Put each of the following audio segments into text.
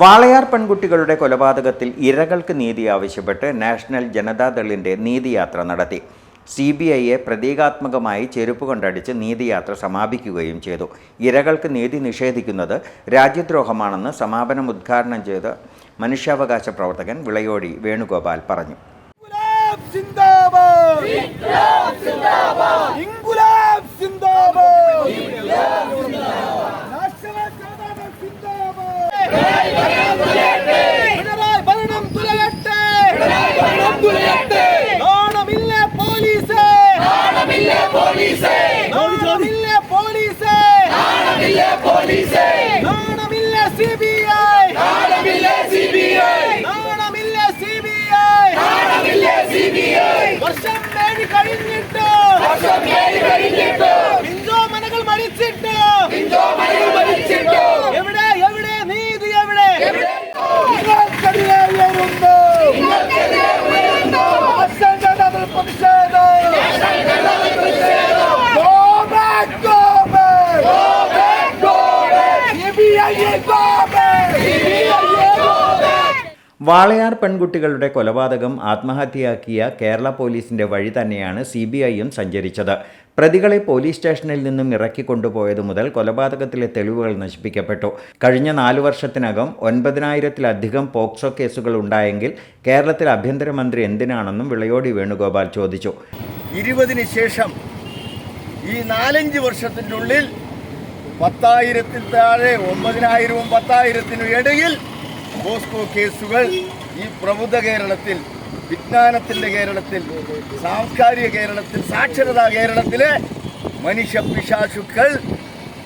വാളയാർ പെൺകുട്ടികളുടെ കൊലപാതകത്തിൽ ഇരകൾക്ക് നീതി ആവശ്യപ്പെട്ട് നാഷണൽ ജനതാദളിന്റെ നീതിയാത്ര നടത്തി. സി ബി ഐയെ പ്രതീകാത്മകമായി ചെരുപ്പ് കൊണ്ടടിച്ച് നീതിയാത്ര സമാപിക്കുകയും ചെയ്തു. ഇരകൾക്ക് നീതി നിഷേധിക്കുന്നത് രാജ്യദ്രോഹമാണെന്ന് സമാപനം ഉദ്ഘാടനം ചെയ്ത മനുഷ്യാവകാശ പ്രവർത്തകൻ വിളയോടി വേണുഗോപാൽ പറഞ്ഞു. വർഷം ഏഴ് കഴിഞ്ഞിട്ട്. വർഷം ഏഴ് കഴിഞ്ഞിട്ട്. പിഞ്ചോ മനകൾ മരിച്ചിട്ട്. പിഞ്ചോ വാളയാർ പെൺകുട്ടികളുടെ കൊലപാതകം ആത്മഹത്യയാക്കിയ കേരള പോലീസിന്റെ വഴി തന്നെയാണ് സി ബി ഐയും സഞ്ചരിച്ചത്. പ്രതികളെ പോലീസ് സ്റ്റേഷനിൽ നിന്നും ഇറക്കി കൊണ്ടുപോയത് മുതൽ കൊലപാതകത്തിലെ തെളിവുകൾ നശിപ്പിക്കപ്പെട്ടു. കഴിഞ്ഞ നാലു വർഷത്തിനകം ഒൻപതിനായിരത്തിലധികം പോക്സോ കേസുകൾ ഉണ്ടായെങ്കിൽ കേരളത്തിൽ ആഭ്യന്തരമന്ത്രി എന്തിനാണെന്നും വിളയോടി വേണുഗോപാൽ ചോദിച്ചു. ഇരുപതിന് ശേഷം ഈ നാലഞ്ച് വർഷത്തിനുള്ളിൽ പത്തായിരത്തിൽ താഴെ ഒമ്പതിനായിരവും പത്തായിരത്തിനും ഇടയിൽ ബോസ്കോ കേസുകൾ ഈ പ്രബുദ്ധ കേരളത്തിൽ വിജ്ഞാനത്തിന്റെ കേരളത്തിൽ സാംസ്കാരിക കേരളത്തിൽ സാക്ഷരതാ കേരളത്തിലെ മനുഷ്യ പിശാശുക്കൾ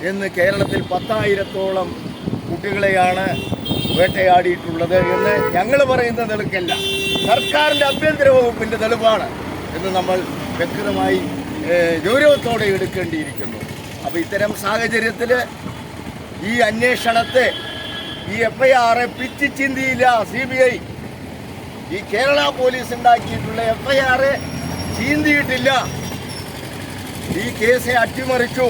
എന്ന് കേരളത്തിൽ പത്തായിരത്തോളം കുട്ടികളെയാണ് വേട്ടയാടിയിട്ടുള്ളത് എന്ന് ഞങ്ങൾ പറയുന്ന തെളിക്കല്ല സർക്കാരിന്റെ ആഭ്യന്തര വകുപ്പിന്റെ തെളിവാണ് എന്ന് നമ്മൾ വ്യക്തമായി ഗൗരവത്തോടെ എടുക്കേണ്ടിയിരിക്കുന്നു. അപ്പോൾ ഇത്തരം സാഹചര്യത്തിൽ ഈ അന്വേഷണത്തെ ഈ എഫ് ഐ ആറെ പിച്ച് ചിന്തിയില്ല സി ബി ഐ. ഈ കേരള പോലീസ് ഉണ്ടാക്കിയിട്ടുള്ള എഫ് ഐ ആറെ ചീന്തിയിട്ടില്ല. ഈ കേസെ അട്ടിമറിച്ചു.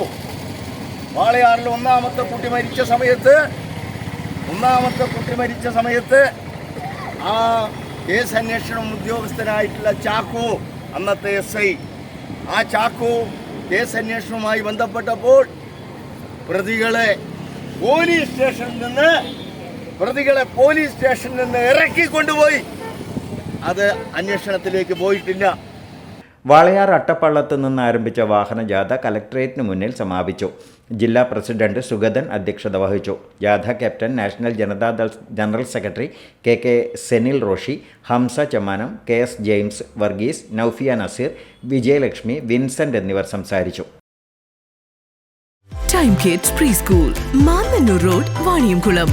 വാളയാറിൽ ഒന്നാമത്തെ കുട്ടി മരിച്ച സമയത്ത് ഒന്നാമത്തെ കുട്ടി മരിച്ച സമയത്ത് ആ കേസ് അന്വേഷണം ഉദ്യോഗസ്ഥനായിട്ടുള്ള ചാക്കോ അന്നത്തെ എസ് ഐ. ആ ചാക്കോ കേസ് അന്വേഷണവുമായി ബന്ധപ്പെട്ടപ്പോൾ പ്രതികളെ പോലീസ് സ്റ്റേഷനിൽ നിന്ന് പ്രതികളെ പോലീസ് സ്റ്റേഷനിൽ നിന്ന് ഇറക്കി കൊണ്ടുപോയി. അത് അന്വേഷണത്തിലേക്ക് പോയിട്ടില്ല. വാളയാർ അട്ടപ്പള്ളത്ത് നിന്ന് ആരംഭിച്ച വാഹനജാഥ കലക്ട്രേറ്റിന് മുന്നിൽ സമാപിച്ചു. ജില്ലാ പ്രസിഡന്റ് സുഗതൻ അധ്യക്ഷത വഹിച്ചു. ജാഥ captain national Janata Dal general secretary K K Senil Roshi Hamsa ചമാനം K S James Varghese Naufiya Naseer Vijayalakshmi Vincent എന്നിവർ സംസാരിച്ചു. Time Kids pre school Mannannur road Vaniyamkulam